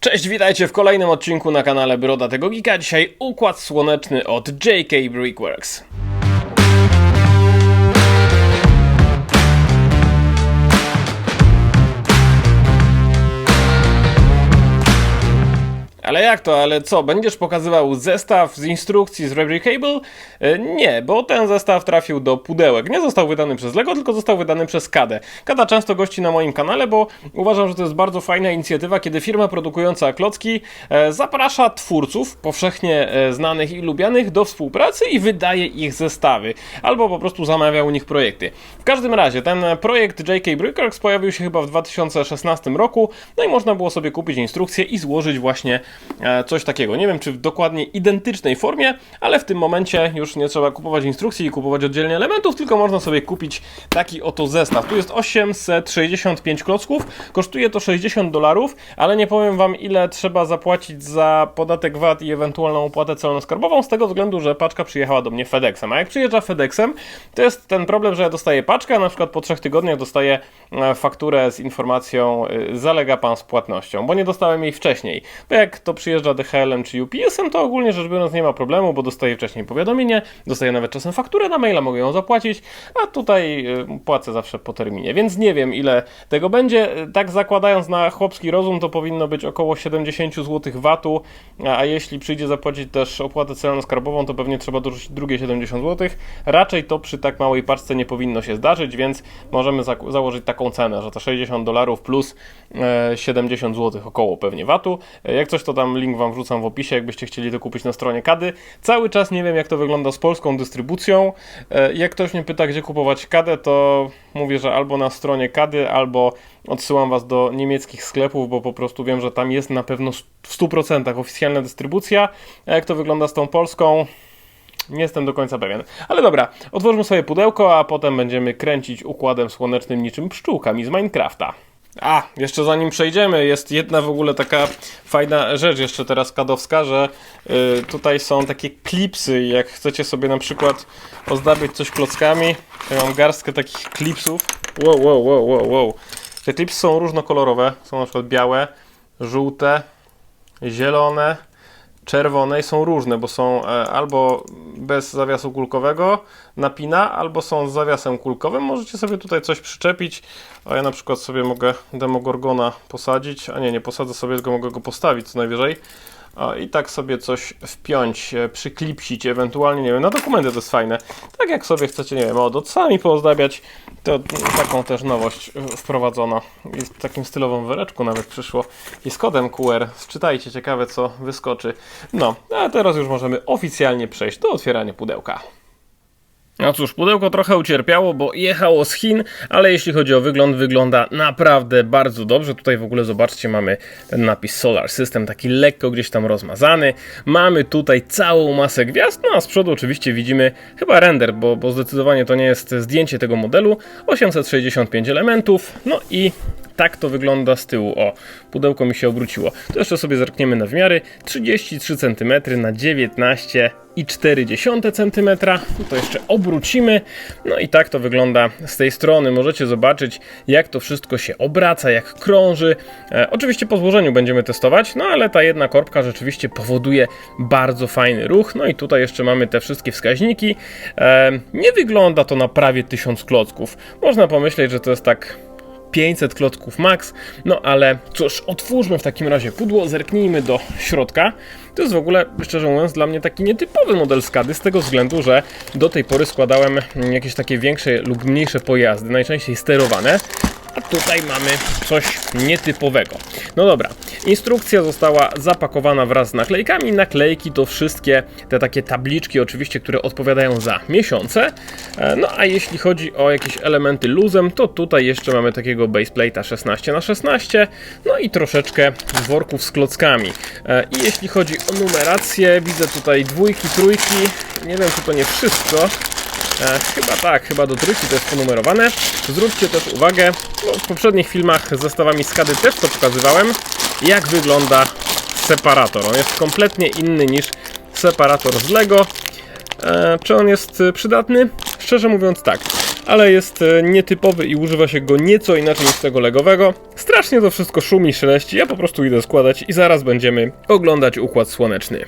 Cześć, witajcie w kolejnym odcinku na kanale Broda tego Geeka. Dzisiaj układ słoneczny od JK Brickworks. Ale jak to, ale co, będziesz pokazywał zestaw z instrukcji z Rebricable? E, Nie, bo ten zestaw trafił do pudełek. Nie został wydany przez LEGO, tylko został wydany przez KADE. KADA często gości na moim kanale, bo uważam, że to jest bardzo fajna inicjatywa, kiedy firma produkująca klocki e, zaprasza twórców, powszechnie e, znanych i lubianych, do współpracy i wydaje ich zestawy. Albo po prostu zamawia u nich projekty. W każdym razie, ten projekt JK Brickworks pojawił się chyba w 2016 roku, no i można było sobie kupić instrukcję i złożyć właśnie coś takiego. Nie wiem, czy w dokładnie identycznej formie, ale w tym momencie już nie trzeba kupować instrukcji i kupować oddzielnie elementów, tylko można sobie kupić taki oto zestaw. Tu jest 865 klocków, kosztuje to 60 dolarów, ale nie powiem Wam ile trzeba zapłacić za podatek VAT i ewentualną opłatę celno-skarbową, z tego względu, że paczka przyjechała do mnie FedExem. A jak przyjeżdża FedExem, to jest ten problem, że ja dostaję paczkę, a na przykład po trzech tygodniach dostaję e, fakturę z informacją e, zalega Pan z płatnością, bo nie dostałem jej wcześniej. Bo jak to przyjeżdża DHL-em czy UPS-em, to ogólnie rzecz biorąc nie ma problemu, bo dostaję wcześniej powiadomienie, dostaję nawet czasem fakturę na maila, mogę ją zapłacić, a tutaj y, płacę zawsze po terminie, więc nie wiem ile tego będzie. Tak zakładając na chłopski rozum, to powinno być około 70 zł VAT-u, a jeśli przyjdzie zapłacić też opłatę celno-skarbową, to pewnie trzeba dorzucić drugie 70 zł. Raczej to przy tak małej paczce nie powinno się zdarzyć, więc możemy założyć taką cenę, że to 60 dolarów plus e, 70 zł około pewnie VAT-u. E, Jak coś, to tam link Wam wrzucam w opisie, jakbyście chcieli to kupić na stronie Kady. Cały czas nie wiem, jak to wygląda z polską dystrybucją. E, Jak ktoś mnie pyta, gdzie kupować Kadę, to mówię, że albo na stronie Kady, albo odsyłam Was do niemieckich sklepów, bo po prostu wiem, że tam jest na pewno w 100% oficjalna dystrybucja. A jak to wygląda z tą polską? Nie jestem do końca pewien. Ale dobra, otwórzmy sobie pudełko, a potem będziemy kręcić układem słonecznym niczym pszczółkami z Minecrafta. A, jeszcze zanim przejdziemy, jest jedna w ogóle taka fajna rzecz jeszcze teraz kadowska, że y, tutaj są takie klipsy jak chcecie sobie na przykład ozdabiać coś klockami, to ja mam garstkę takich klipsów. Wow, wow, wow, wow, wow. Te klipsy są różnokolorowe, są na przykład białe, żółte, zielone, czerwone i są różne, bo są e, albo bez zawiasu kulkowego napina, albo są z zawiasem kulkowym. Możecie sobie tutaj coś przyczepić, a ja na przykład sobie mogę Demogorgona posadzić, a nie, nie posadzę sobie, tylko mogę go postawić co najwyżej. I tak sobie coś wpiąć, e, przyklipsić, ewentualnie, nie wiem, na dokumenty to jest fajne. Tak jak sobie chcecie, nie wiem, odocami poozdabiać, to taką też nowość e, wprowadzono. I w takim stylowym woreczku nawet przyszło. I z kodem QR. Czytajcie, ciekawe co wyskoczy. No, a teraz już możemy oficjalnie przejść do otwierania pudełka. No cóż, pudełko trochę ucierpiało, bo jechało z Chin, ale jeśli chodzi o wygląd, wygląda naprawdę bardzo dobrze. Tutaj w ogóle zobaczcie, mamy ten napis Solar System, taki lekko gdzieś tam rozmazany. Mamy tutaj całą masę gwiazd, no a z przodu oczywiście widzimy chyba render, bo, bo zdecydowanie to nie jest zdjęcie tego modelu. 865 elementów, no i tak to wygląda z tyłu. O, pudełko mi się obróciło. To jeszcze sobie zerkniemy na wymiary. 33 cm na 19,4 cm. To jeszcze obrócimy. No i tak to wygląda z tej strony. Możecie zobaczyć, jak to wszystko się obraca, jak krąży. E, oczywiście po złożeniu będziemy testować, no ale ta jedna korbka rzeczywiście powoduje bardzo fajny ruch. No i tutaj jeszcze mamy te wszystkie wskaźniki. E, nie wygląda to na prawie 1000 klocków. Można pomyśleć, że to jest tak 500 klocków max. No ale cóż, otwórzmy w takim razie pudło, zerknijmy do środka. To jest w ogóle, szczerze mówiąc, dla mnie taki nietypowy model skady, z tego względu, że do tej pory składałem jakieś takie większe lub mniejsze pojazdy, najczęściej sterowane. A tutaj mamy coś nietypowego. No dobra, instrukcja została zapakowana wraz z naklejkami. Naklejki to wszystkie te takie tabliczki, oczywiście, które odpowiadają za miesiące. E, No a jeśli chodzi o jakieś elementy luzem, to tutaj jeszcze mamy takiego baseplate'a 16 na 16 no i troszeczkę worków z klockami. E, I jeśli chodzi o numerację, widzę tutaj dwójki, trójki. Nie wiem, czy to nie wszystko. E, chyba tak, chyba do trójki to jest ponumerowane. Zwróćcie też uwagę, bo w poprzednich filmach z zestawami skady też to pokazywałem, jak wygląda separator. On jest kompletnie inny niż separator z Lego. E, czy on jest y, przydatny? Szczerze mówiąc tak. ale jest e, nietypowy i używa się go nieco inaczej niż tego legowego. Strasznie to wszystko szumi, szeleści, ja po prostu idę składać i zaraz będziemy oglądać układ słoneczny.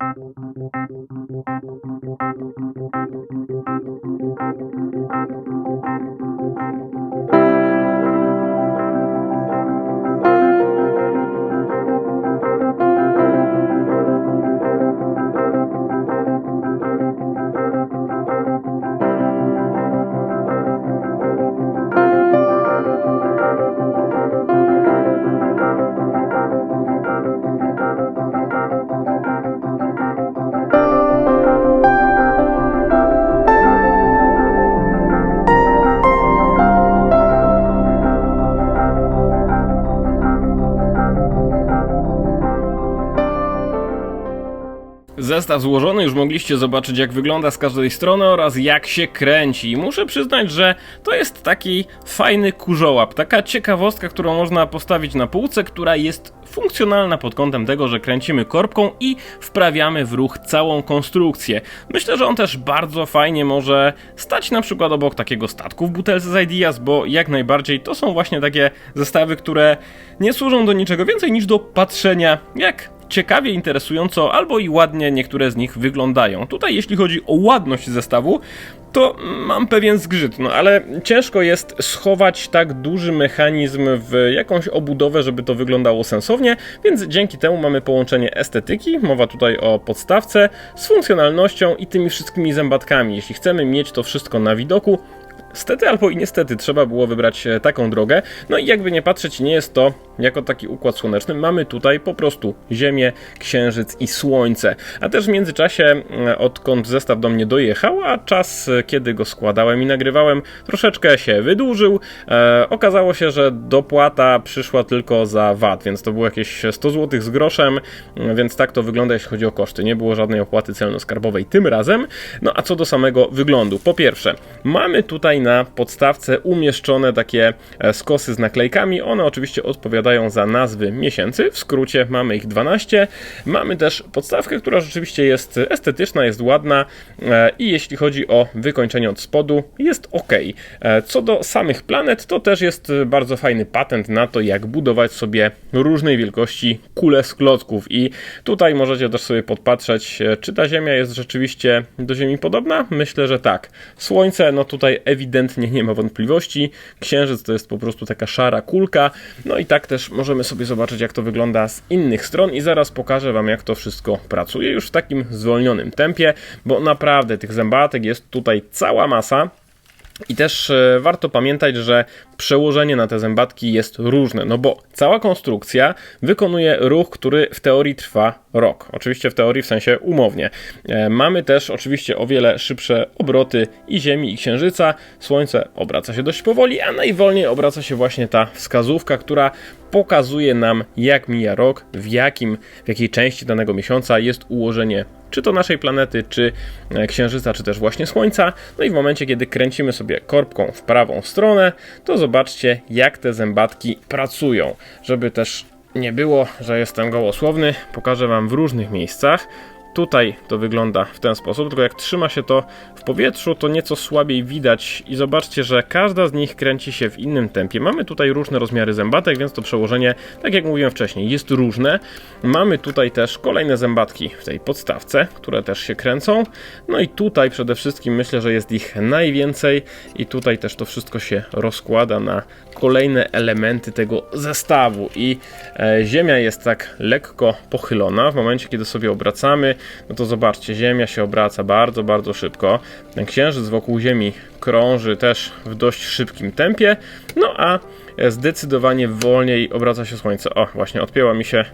Thank you. Zestaw złożony, już mogliście zobaczyć jak wygląda z każdej strony oraz jak się kręci. I muszę przyznać, że to jest taki fajny kurzołap, taka ciekawostka, którą można postawić na półce, która jest funkcjonalna pod kątem tego, że kręcimy korbką i wprawiamy w ruch całą konstrukcję. Myślę, że on też bardzo fajnie może stać na przykład obok takiego statku w butelce z Ideas, bo jak najbardziej to są właśnie takie zestawy, które nie służą do niczego więcej niż do patrzenia, jak ciekawie, interesująco albo i ładnie niektóre z nich wyglądają. Tutaj jeśli chodzi o ładność zestawu, to mam pewien zgrzyt, no ale ciężko jest schować tak duży mechanizm w jakąś obudowę, żeby to wyglądało sensownie, więc dzięki temu mamy połączenie estetyki, mowa tutaj o podstawce, z funkcjonalnością i tymi wszystkimi zębatkami. Jeśli chcemy mieć to wszystko na widoku, Stety albo i niestety trzeba było wybrać e, taką drogę. No i jakby nie patrzeć, nie jest to jako taki układ słoneczny. Mamy tutaj po prostu Ziemię, Księżyc i Słońce. A też w międzyczasie, e, odkąd zestaw do mnie dojechał, a czas, e, kiedy go składałem i nagrywałem, troszeczkę się wydłużył. E, okazało się, że dopłata przyszła tylko za VAT, więc to było jakieś 100 zł z groszem, więc tak to wygląda, jeśli chodzi o koszty. Nie było żadnej opłaty celno-skarbowej tym razem. No a co do samego wyglądu. Po pierwsze, mamy tutaj na podstawce umieszczone takie e, skosy z naklejkami. One oczywiście odpowiadają za nazwy miesięcy. W skrócie mamy ich 12. Mamy też podstawkę, która rzeczywiście jest estetyczna, jest ładna e, i jeśli chodzi o wykończenie od spodu, jest ok. E, co do samych planet, to też jest bardzo fajny patent na to, jak budować sobie różnej wielkości kule z klocków. I tutaj możecie też sobie podpatrzeć, czy ta Ziemia jest rzeczywiście do Ziemi podobna. Myślę, że tak. Słońce, no tutaj ewidentnie nie ma wątpliwości. Księżyc to jest po prostu taka szara kulka. No i tak też możemy sobie zobaczyć, jak to wygląda z innych stron i zaraz pokażę Wam, jak to wszystko pracuje już w takim zwolnionym tempie, bo naprawdę tych zębatek jest tutaj cała masa. I też e, warto pamiętać, że przełożenie na te zębatki jest różne, no bo cała konstrukcja wykonuje ruch, który w teorii trwa rok. Oczywiście w teorii w sensie umownie. E, mamy też oczywiście o wiele szybsze obroty i Ziemi i Księżyca. Słońce obraca się dość powoli, a najwolniej obraca się właśnie ta wskazówka, która pokazuje nam jak mija rok, w, jakim, w jakiej części danego miesiąca jest ułożenie czy to naszej planety, czy e, Księżyca, czy też właśnie Słońca. No i w momencie, kiedy kręcimy sobie korbką w prawą stronę, to zobaczcie, jak te zębatki pracują, żeby też nie było, że jestem gołosłowny, pokażę Wam w różnych miejscach. Tutaj to wygląda w ten sposób, tylko jak trzyma się to w powietrzu, to nieco słabiej widać i zobaczcie, że każda z nich kręci się w innym tempie. Mamy tutaj różne rozmiary zębatek, więc to przełożenie, tak jak mówiłem wcześniej, jest różne. Mamy tutaj też kolejne zębatki w tej podstawce, które też się kręcą. No i tutaj przede wszystkim myślę, że jest ich najwięcej i tutaj też to wszystko się rozkłada na kolejne elementy tego zestawu i e, ziemia jest tak lekko pochylona w momencie, kiedy sobie obracamy, no to zobaczcie, Ziemia się obraca bardzo, bardzo szybko. Ten księżyc wokół Ziemi krąży też w dość szybkim tempie, no a zdecydowanie wolniej obraca się Słońce. O, właśnie odpięła mi się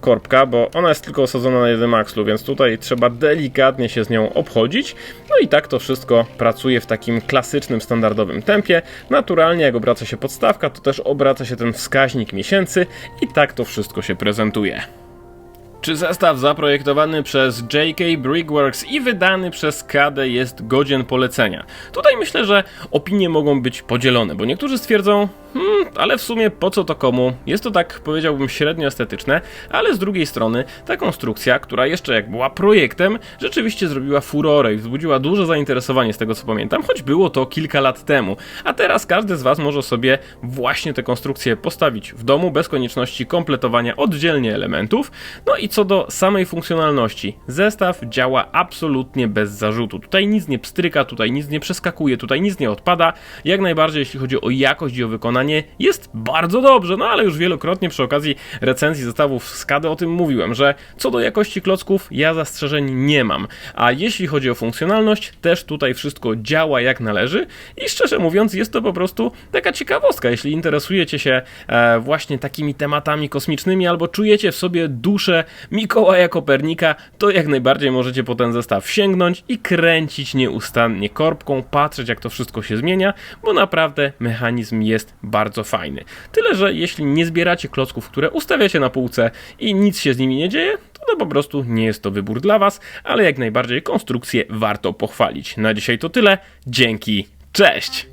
korbka, bo ona jest tylko osadzona na jednym akslu, więc tutaj trzeba delikatnie się z nią obchodzić. No i tak to wszystko pracuje w takim klasycznym, standardowym tempie. Naturalnie, jak obraca się podstawka, to też obraca się ten wskaźnik miesięcy i tak to wszystko się prezentuje. Czy zestaw zaprojektowany przez JK Brickworks i wydany przez KD jest godzien polecenia? Tutaj myślę, że opinie mogą być podzielone, bo niektórzy stwierdzą, Hmm, ale w sumie po co to komu? Jest to tak, powiedziałbym, średnio estetyczne, ale z drugiej strony ta konstrukcja, która jeszcze jak była projektem, rzeczywiście zrobiła furorę i wzbudziła duże zainteresowanie z tego co pamiętam, choć było to kilka lat temu. A teraz każdy z Was może sobie właśnie tę konstrukcję postawić w domu bez konieczności kompletowania oddzielnie elementów. No i co do samej funkcjonalności, zestaw działa absolutnie bez zarzutu. Tutaj nic nie pstryka, tutaj nic nie przeskakuje, tutaj nic nie odpada. Jak najbardziej, jeśli chodzi o jakość i o wykonanie, jest bardzo dobrze. No ale już wielokrotnie przy okazji recenzji zestawów KD o tym mówiłem, że co do jakości klocków, ja zastrzeżeń nie mam. A jeśli chodzi o funkcjonalność, też tutaj wszystko działa jak należy i szczerze mówiąc, jest to po prostu taka ciekawostka. Jeśli interesujecie się e, właśnie takimi tematami kosmicznymi albo czujecie w sobie duszę Mikołaja Kopernika, to jak najbardziej możecie po ten zestaw sięgnąć i kręcić nieustannie korbką, patrzeć jak to wszystko się zmienia, bo naprawdę mechanizm jest bardzo fajny. Tyle, że jeśli nie zbieracie klocków, które ustawiacie na półce i nic się z nimi nie dzieje, to, to po prostu nie jest to wybór dla Was, ale jak najbardziej konstrukcję warto pochwalić. Na dzisiaj to tyle. Dzięki. Cześć!